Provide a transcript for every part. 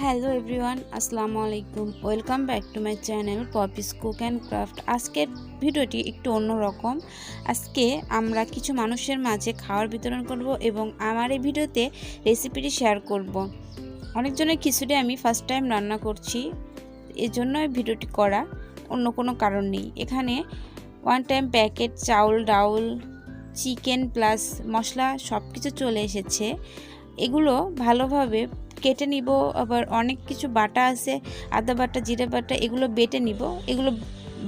Hello everyone, আসসালামু আলাইকুম। Welcome back to my channel Poppy's Cook and Craft. আজকের ভিডিওটি একটু অন্যরকম। আজকে আমরা কিছু মানুষের মাঝে খাওয়ার বিতরণ করব এবং আমার এই ভিডিওতে রেসিপিটি শেয়ার করব। অনেকজনের খিচুড়ি আমি ফার্স্ট টাইম রান্না করছি এজন্য ভিডিওটি করা, অন্য কোনো কারণ নেই। এখানে ওয়ান টাইম প্যাকেট চাউল, ডাউল চিকেন প্লাস মশলা সব কিছু চলে এসেছে। এগুলো ভালোভাবে কেটে নিব, আবার অনেক কিছু বাটা আছে, আদা বাটা, জিরে বাটা, এগুলো বেটে নিব। এগুলো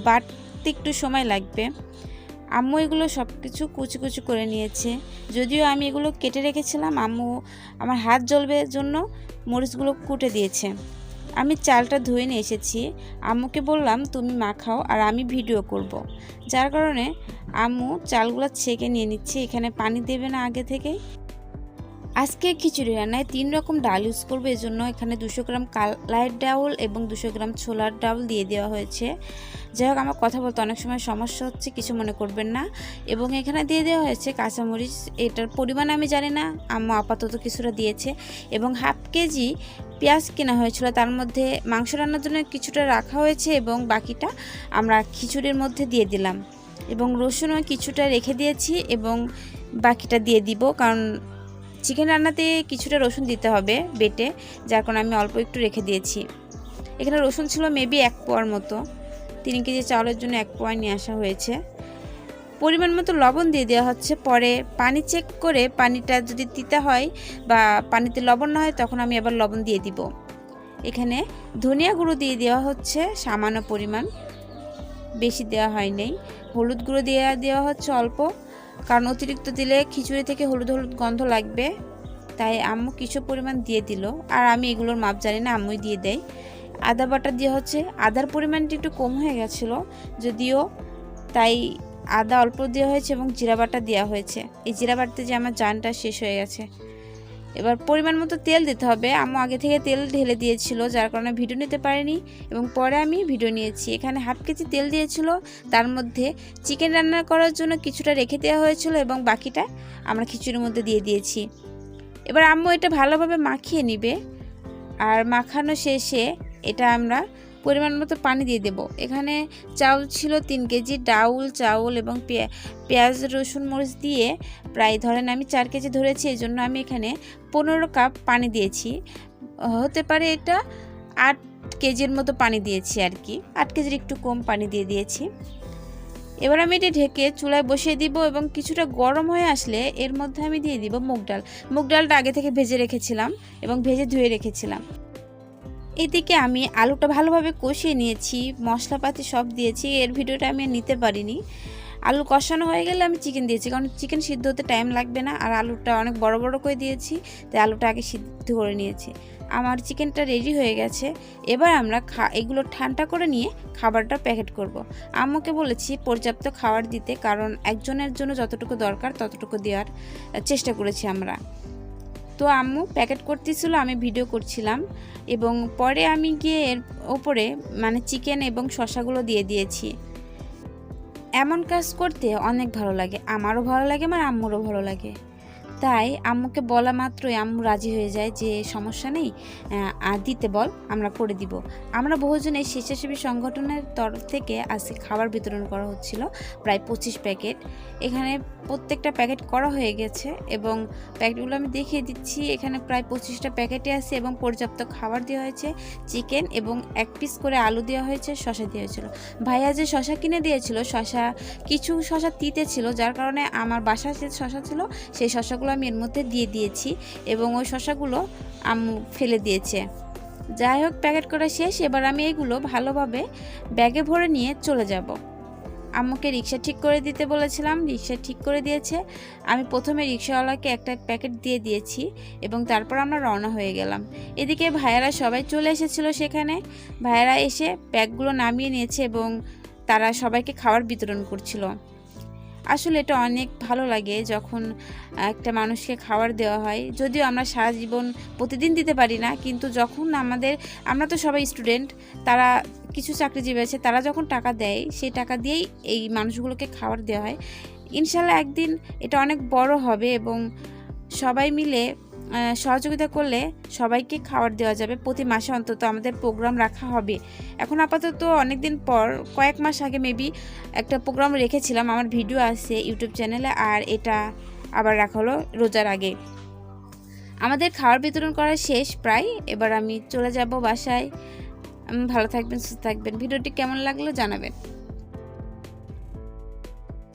বাটতে একটু সময় লাগবে। আম্মু এগুলো সব কিছু কুচি কুচি করে নিয়েছে। যদিও আমি এগুলো কেটে রেখেছিলাম, আম্মু আমার হাত জ্বলবে জন্য মরিচগুলো কুটে দিয়েছে। আমি চালটা ধুয়ে নিয়ে এসেছি। আম্মুকে বললাম, তুমি মাখাও আর আমি ভিডিও করব। যার কারণে আম্মু চালগুলো ছেঁকে নিয়ে নিচ্ছে। এখানে পানি দেবে না আগে থেকেই। আজকে খিচুড়ি রান্নায় তিন রকম ডাল ইউজ করব এই জন্য এখানে দুশো গ্রাম কালাইট ডাউল এবং দুশো গ্রাম ছোলার ডাউল দিয়ে দেওয়া হয়েছে। যাই হোক, আমার কথা বলতে অনেক সময় সমস্যা হচ্ছে, কিছু মনে করবেন না। এবং এখানে দিয়ে দেওয়া হয়েছে কাঁচামরিচ, এটার পরিমাণ আমি জানি না, আম্মু আপাতত কিছুটা দিয়েছে। এবং হাফ কেজি পেঁয়াজ কেনা হয়েছিল, তার মধ্যে মাংস রান্নার জন্য কিছুটা রাখা হয়েছে এবং বাকিটা আমরা খিচুড়ির মধ্যে দিয়ে দিলাম। এবং রসুনও কিছুটা রেখে দিয়েছি এবং বাকিটা দিয়ে দিব, কারণ চিকেন রান্নাতে কিছুটা রসুন দিতে হবে বেটে, যার কারণে আমি অল্প একটু রেখে দিয়েছি। এখানে রসুন ছিল মেবি এক পোয়ার মতো। তিন কেজি চাউলের জন্য এক পোয়া নিয়ে আসা হয়েছে। পরিমাণ মতো লবণ দিয়ে দেওয়া হচ্ছে। পরে পানি চেক করে পানিটা যদি তিতা হয় বা পানিতে লবণ না হয়, তখন আমি আবার লবণ দিয়ে দিব। এখানে ধনিয়া গুঁড়ো দিয়ে দেওয়া হচ্ছে, সামান্য পরিমাণ। বেশি দেওয়া হয় নাই হলুদ গুঁড়ো দিয়ে দেওয়া হচ্ছে অল্প। কারণ অতিরিক্ত দিলে খিচুড়ি থেকে হলুদ হলুদ গন্ধ লাগবে। তাই আম্মু কিছু পরিমাণ দিয়ে দিল। আর আমি এগুলোর মাপ জানি না, আম্মুই দিয়ে দেয়। আদা বাটা দিয়ে হচ্ছে, আদার পরিমাণটি একটু কম হয়ে গেছিল, যদিও তাই আদা অল্প দেওয়া হয়েছে এবং জিরা বাটা দেওয়া হয়েছে। এই জিরা বাটাতে যে আমার জানটা শেষ হয়ে গেছে। এবার পরিমাণ মতো তেল দিতে হবে। আম্মু আগে থেকে তেল ঢেলে দিয়েছিল, যার কারণে ভিডিও নিতে পারিনি এবং পরে আমি ভিডিও নিয়েছি। এখানে হাফ কেজি তেল দিয়েছিল, তার মধ্যে চিকেন রান্না করার জন্য কিছুটা রেখে দেওয়া হয়েছিল এবং বাকিটা আমরা খিচুড়ির মধ্যে দিয়ে দিয়েছি। এবার আম্মু এটা ভালোভাবে মাখিয়ে নিবে। আর মাখানো শেষে এটা আমরা পরিমাণ মতো পানি দিয়ে দেব। এখানে চাউল ছিল তিন কেজি, ডাউল, চাউল এবং পেঁয়াজ, রসুন, মরিচ দিয়ে প্রায় ধরেন আমি চার কেজি ধরেছি এই জন্য আমি এখানে পনেরো কাপ পানি দিয়েছি। হতে পারে এটা আট কেজির মতো পানি দিয়েছি আর কি, আট কেজির একটু কম পানি দিয়ে দিয়েছি। এবার আমি এটি ঢেকে চুলায় বসিয়ে দিব এবং কিছুটা গরম হয়ে আসলে এর মধ্যে আমি দিয়ে দিব মুগ ডাল। মুগ ডালটা আগে থেকে ভেজে রেখেছিলাম এবং ভেজে ধুয়ে রেখেছিলাম। এদিকে আমি আলুটা ভালোভাবে কষিয়ে নিয়েছি, মশলাপাতি সব দিয়েছি, এর ভিডিওটা আমি নিতে পারিনি। আলু কষানো হয়ে গেলে আমি চিকেন দিয়েছি, কারণ চিকেন সিদ্ধ হতে টাইম লাগবে না, আর আলুটা অনেক বড় বড় করে দিয়েছি, তাই আলুটা আগে সিদ্ধ করে নিয়েছি। আমার চিকেনটা রেডি হয়ে গেছে, এবার আমরা খা, এগুলো ঠান্ডা করে নিয়ে খাবারটা প্যাকেট করব। আম্মুকে বলেছি পর্যাপ্ত খাবার দিতে, কারণ একজনের জন্য যতটুকু দরকার ততটুকু দেওয়ার চেষ্টা করেছি আমরা। তো আম্মু প্যাকেট করতেছিল, আমি ভিডিও করছিলাম। এবং পরে আমি গিয়ে এর ওপরে মানে চিকেন এবং শশাগুলো দিয়ে দিয়েছি। এমন কাজ করতে অনেক ভালো লাগে, আমারও ভালো লাগে আমার আম্মুরও ভালো লাগে। তাই আম্মুকে বলা মাত্রই আম্মু রাজি হয়ে যায় যে সমস্যা নেই দিতে বল, আমরা করে দিব। আমরা বহুজন স্বেচ্ছাসেবী সংগঠনের তরফ থেকে আজকে খাবার বিতরণ করা হচ্ছিল, প্রায় পঁচিশ প্যাকেট। এখানে প্রত্যেকটা প্যাকেট করা হয়ে গেছে এবং প্যাকেটগুলো আমি দেখিয়ে দিচ্ছি। এখানে প্রায় পঁচিশটা প্যাকেটে আছে এবং পর্যাপ্ত খাবার দেওয়া হয়েছে, চিকেন এবং এক পিস করে আলু দেওয়া হয়েছে, শশা দেওয়া হয়েছিল। ভাইয়া যে শশা কিনে দিয়েছিল, শশা, কিছু শশা তিতে ছিল, যার কারণে আমার বাসায় যে শশা ছিল, সেই শশাগুলো আমি এর মধ্যে দিয়ে দিয়েছি এবং ওই শশাগুলো আম্মু ফেলে দিয়েছে। যাই হোক, প্যাকেট করা শেষ। এবার আমি এগুলো ভালোভাবে ব্যাগে ভরে নিয়ে চলে যাব। আম্মুকে রিক্সা ঠিক করে দিতে বলেছিলাম, রিক্সা ঠিক করে দিয়েছে। আমি প্রথমে রিক্সাওয়ালাকে একটা প্যাকেট দিয়ে দিয়েছি এবং তারপর আমরা রওনা হয়ে গেলাম। এদিকে ভাইয়ারা সবাই চলে এসেছিল সেখানে। ভাইয়ারা এসে ব্যাগগুলো নামিয়ে নিয়েছে এবং তারা সবাইকে খাবার বিতরণ করছিল। আসলে এটা অনেক ভালো লাগে যখন একটা মানুষকে খাবার দেওয়া হয়। যদিও আমরা সারা জীবন প্রতিদিন দিতে পারি না, কিন্তু যখন আমাদের, আমরা তো সবাই স্টুডেন্ট, তারা কিছু চাকরিজীবী আছে, তারা যখন টাকা দেয়, সেই টাকা দিয়েই এই মানুষগুলোকে খাবার দেওয়া হয়। ইনশাল্লাহ একদিন এটা অনেক বড় হবে এবং সবাই মিলে সহযোগিতা করলে সবাইকে খাবার দেওয়া যাবে। প্রতি মাসে অন্তত আমাদের প্রোগ্রাম রাখা হবে। এখন আপাতত অনেক দিন পর, কয়েক মাস আগে মেবি একটা প্রোগ্রাম রেখেছিলাম, আমার ভিডিও আছে ইউটিউব চ্যানেলে আর এটা আবার রাখা হলো রোজার আগে। আমাদের খাবার বিতরণ করা শেষ প্রায়। এবার আমি চলে যাব বাসায়। ভালো থাকবেন, সুস্থ থাকবেন। ভিডিওটি কেমন লাগল জানাবেন।